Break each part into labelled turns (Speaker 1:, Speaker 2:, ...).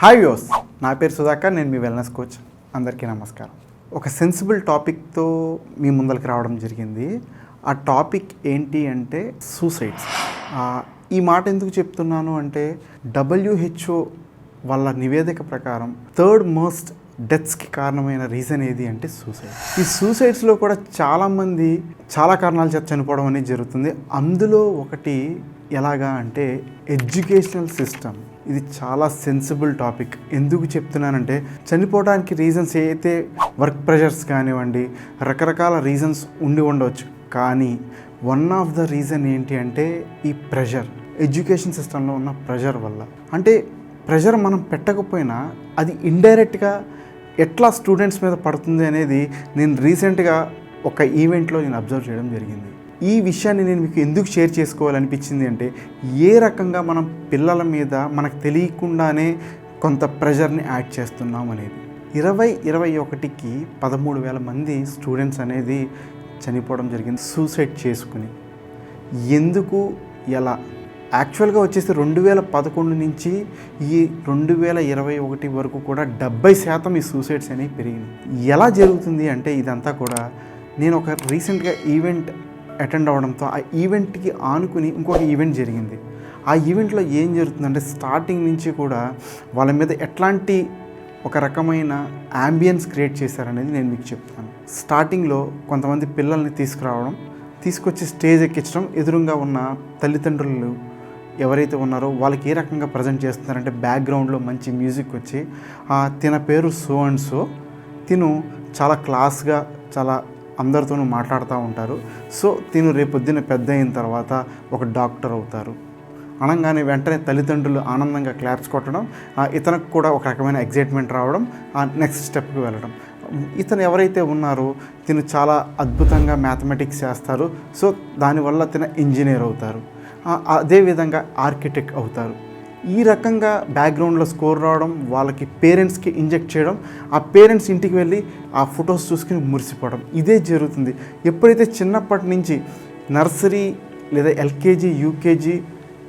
Speaker 1: Hi యోస్ నా పేరు సుధాకర్ నేను మీ వెల్నెస్ కోచ్ అందరికీ నమస్కారం. ఒక సెన్సిబుల్ టాపిక్తో మీ ముందరికి రావడం జరిగింది. ఆ టాపిక్ ఏంటి అంటే సూసైడ్స్ ఈ మాట ఎందుకు చెప్తున్నాను అంటే డబ్ల్యూహెచ్ఓ వాళ్ళ నివేదిక ప్రకారం థర్డ్ మోస్ట్ డెత్స్కి కారణమైన రీజన్ ఏది అంటే సూసైడ్ ఈ సూసైడ్స్లో కూడా చాలామంది చాలా కారణాల చేత చనిపోవడం అనేది జరుగుతుంది. అందులో ఒకటి ఎలాగా అంటే ఎడ్యుకేషనల్ సిస్టమ్ ఇది చాలా సెన్సిబుల్ టాపిక్ ఎందుకు చెప్తున్నానంటే చనిపోవడానికి రీజన్స్ అయితే వర్క్ ప్రెషర్స్ కానివ్వండి రకరకాల రీజన్స్ ఉండి ఉండవచ్చు కానీ వన్ ఆఫ్ ద రీజన్ ఏంటి అంటే ఈ ప్రెషర్ ఎడ్యుకేషన్ సిస్టంలో ఉన్న ప్రెషర్ వల్ల. అంటే ప్రెషర్ మనం పెట్టకపోయినా అది ఇండైరెక్ట్గా ఎట్లా స్టూడెంట్స్ మీద పడుతుంది అనేది నేను రీసెంట్గా ఒక ఈవెంట్లో నేను అబ్జర్వ్ చేయడం జరిగింది. ఈ విషయాన్ని నేను మీకు ఎందుకు షేర్ చేసుకోవాలనిపించింది అంటే ఏ రకంగా మనం పిల్లల మీద మనకు తెలియకుండానే కొంత ప్రెషర్ని యాడ్ చేస్తున్నాం అనేది. ఇరవై ఇరవై ఒకటికి పదమూడు వేల మంది స్టూడెంట్స్ అనేది చనిపోవడం జరిగింది సూసైడ్ చేసుకుని. ఎందుకు ఎలా యాక్చువల్గా వచ్చేసి రెండు వేల పదకొండు నుంచి ఈ రెండు వేల ఇరవై ఒకటి వరకు కూడా డెబ్బై శాతం ఈ సూసైడ్స్ అనేవి పెరిగినాయి. ఎలా జరుగుతుంది అంటే ఇదంతా కూడా నేను ఒక రీసెంట్గా ఈవెంట్ అటెండ్ అవ్వడంతో ఆ ఈవెంట్కి ఆనుకుని ఇంకొక ఈవెంట్ జరిగింది. ఆ ఈవెంట్లో ఏం జరుగుతుందంటే స్టార్టింగ్ నుంచి కూడా వాళ్ళ మీద ఎట్లాంటి ఒక రకమైన యాంబియన్స్ క్రియేట్ చేశారనేది నేను మీకు చెప్తాను స్టార్టింగ్లో కొంతమంది పిల్లల్ని తీసుకురావడం తీసుకొచ్చి స్టేజ్ ఎక్కించడం ఎదురుగా ఉన్న తల్లిదండ్రులు ఎవరైతే ఉన్నారో వాళ్ళకి ఏ రకంగా ప్రజెంట్ చేస్తున్నారంటే బ్యాక్గ్రౌండ్లో మంచి మ్యూజిక్ వచ్చి తిన పేరు సో అండ్ సో తిను చాలా క్లాస్గా చాలా అందరితోనూ మాట్లాడుతూ ఉంటారు. సో తిను రేపొద్దున పెద్ద అయిన తర్వాత ఒక డాక్టర్ అవుతారు. అనగానే వెంటనే తల్లిదండ్రులు ఆనందంగా క్లాప్స్ కొట్టడం ఇతనికి కూడా ఒక రకమైన ఎగ్జైట్మెంట్ రావడం ఆ నెక్స్ట్ స్టెప్కి వెళ్ళడం. ఇతను ఎవరైతే ఉన్నారో తిను చాలా అద్భుతంగా మ్యాథమెటిక్స్ చేస్తారు. సో దానివల్ల తిన ఇంజనీర్ అవుతారు. అదేవిధంగా ఆర్కిటెక్ట్ అవుతారు. ఈ రకంగా బ్యాక్గ్రౌండ్లో స్కోర్ రావడం వాళ్ళకి పేరెంట్స్కి ఇంజెక్ట్ చేయడం ఆ పేరెంట్స్ ఇంటికి వెళ్ళి ఆ ఫొటోస్ చూసుకుని మురిసిపోవడం ఇదే జరుగుతుంది. ఎప్పుడైతే చిన్నప్పటి నుంచి నర్సరీ లేదా ఎల్కేజీ యూకేజీ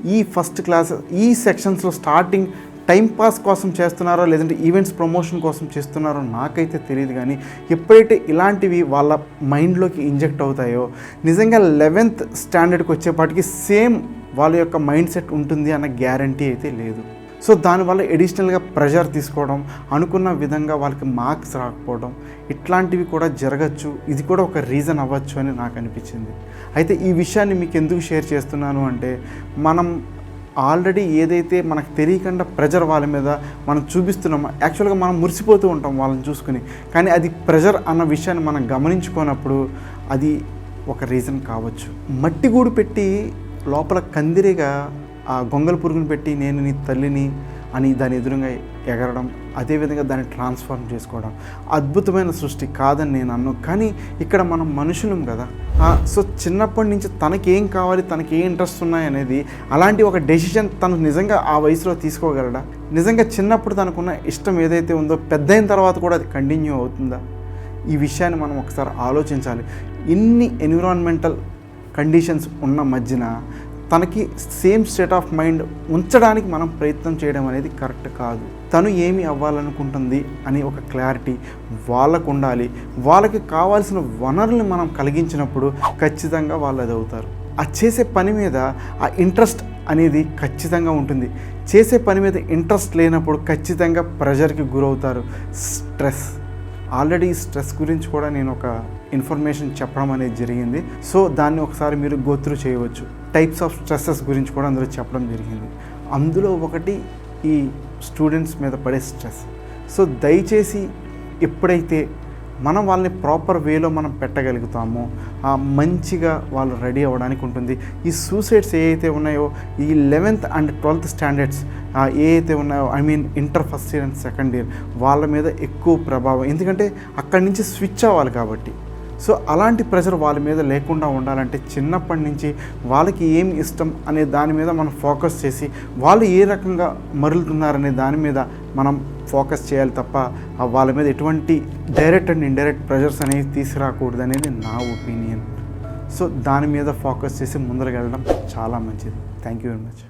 Speaker 1: ఈ ఫస్ట్ క్లాస్ ఈ సెక్షన్స్లో స్టార్టింగ్ టైం పాస్ కోసం చేస్తున్నారో లేదంటే ఈవెంట్స్ ప్రమోషన్ కోసం చేస్తున్నారో నాకైతే తెలియదు కానీ ఎప్పుడైతే ఇలాంటివి వాళ్ళ మైండ్లోకి ఇంజెక్ట్ అవుతాయో నిజంగా లెవెన్త్ స్టాండర్డ్కి వచ్చేపాటికి సేమ్ వాళ్ళ యొక్క మైండ్ సెట్ ఉంటుంది అన్న గ్యారంటీ అయితే లేదు. సో దానివల్ల ఎడిషనల్గా ప్రెషర్ తీసుకోవడం అనుకున్న విధంగా వాళ్ళకి మార్క్స్ రాకపోవడం ఇట్లాంటివి కూడా జరగచ్చు. ఇది కూడా ఒక రీజన్ అవ్వచ్చు అని నాకు అనిపించింది. అయితే ఈ విషయాన్ని మీకు ఎందుకు షేర్ చేస్తున్నాను అంటే మనం ఆల్రెడీ ఏదైతే మనకు తెలియకుండా ప్రెజర్ వాళ్ళ మీద మనం చూపిస్తున్నామో యాక్చువల్గా మనం మురిసిపోతూ ఉంటాం వాళ్ళని చూసుకుని. కానీ అది ప్రెజర్ అన్న విషయాన్ని మనం గమనించుకోనప్పుడు అది ఒక రీజన్ కావచ్చు. మట్టి గూడు పెట్టి లోపల కందిరిగా ఆ గొంగల పురుగును పెట్టి నేను నీ తల్లిని అని దాని ఎదురుగా ఎగరడం అదేవిధంగా దాన్ని ట్రాన్స్ఫార్మ్ చేసుకోవడం. అద్భుతమైన సృష్టి కాదని నేను అన్ను. కానీ ఇక్కడ మనం మనుషులం కదా. సో చిన్నప్పటి నుంచి తనకి ఏం కావాలి తనకి ఏ ఇంట్రెస్ట్ ఉన్నాయనేది అలాంటి ఒక డెసిషన్ తను నిజంగా ఆ వయసులో తీసుకోగలడా? నిజంగా చిన్నప్పుడు తనకున్న ఇష్టం ఏదైతే ఉందో పెద్ద అయిన తర్వాత కూడా అది కంటిన్యూ అవుతుందా? ఈ విషయాన్ని మనం ఒకసారి ఆలోచించాలి. ఇన్ని ఎన్విరాన్మెంటల్ కండిషన్స్ ఉన్న మధ్యన తనకి సేమ్ స్టేట్ ఆఫ్ మైండ్ ఉంచడానికి మనం ప్రయత్నం చేయడం అనేది కరెక్ట్ కాదు. తను ఏమి అవ్వాలనుకుంటుంది అని ఒక క్లారిటీ వాళ్ళకు ఉండాలి. వాళ్ళకి కావాల్సిన వనరుల్ని మనం కలిగించినప్పుడు ఖచ్చితంగా వాళ్ళు అది అవుతారు. ఆ చేసే పని మీద ఆ ఇంట్రెస్ట్ అనేది ఖచ్చితంగా ఉంటుంది. చేసే పని మీద ఇంట్రెస్ట్ లేనప్పుడు ఖచ్చితంగా ప్రెషర్కి గురవుతారు. స్ట్రెస్ ఆల్రెడీ స్ట్రెస్ గురించి కూడా నేను ఒక ఇన్ఫర్మేషన్ చెప్పడం అనేది జరిగింది. సో దాన్ని ఒకసారి మీరు గోత్రు చేయవచ్చు. టైప్స్ ఆఫ్ స్ట్రెస్సెస్ గురించి కూడా అందులో చెప్పడం జరిగింది. అందులో ఒకటి ఈ స్టూడెంట్స్ మీద పడే స్ట్రెస్ సో దయచేసి ఎప్పుడైతే మనం వాళ్ళని ప్రాపర్ వేలో మనం పెట్టగలుగుతామో మంచిగా వాళ్ళు రెడీ అవ్వడానికి ఉంటుంది. ఈ సూసైడ్స్ ఏవైతే ఉన్నాయో ఈ లెవెన్త్ అండ్ ట్వెల్త్ స్టాండర్డ్స్ ఏవైతే ఉన్నాయో I mean inter first year and second year వాళ్ళ మీద ఎక్కువ ప్రభావం. ఎందుకంటే అక్కడి నుంచి స్విచ్ అవ్వాలి కాబట్టి. సో అలాంటి ప్రెషర్ వాళ్ళ మీద లేకుండా ఉండాలంటే చిన్నప్పటి నుంచి వాళ్ళకి ఏమి ఇష్టం అనే దాని మీద మనం ఫోకస్ చేసి వాళ్ళు ఏ రకంగా మరులుతున్నారనే దాని మీద మనం ఫోకస్ చేయాలి తప్ప ఆ వాళ్ళ మీద ఎటువంటి డైరెక్ట్ అండ్ ఇండైరెక్ట్ ప్రెషర్స్ అనేవి తీసుకురాకూడదు అనేది నా ఒపీనియన్. సో దాని మీద ఫోకస్ చేసి ముందరకెళ్ళడం చాలా మంచిది. Thank you very much.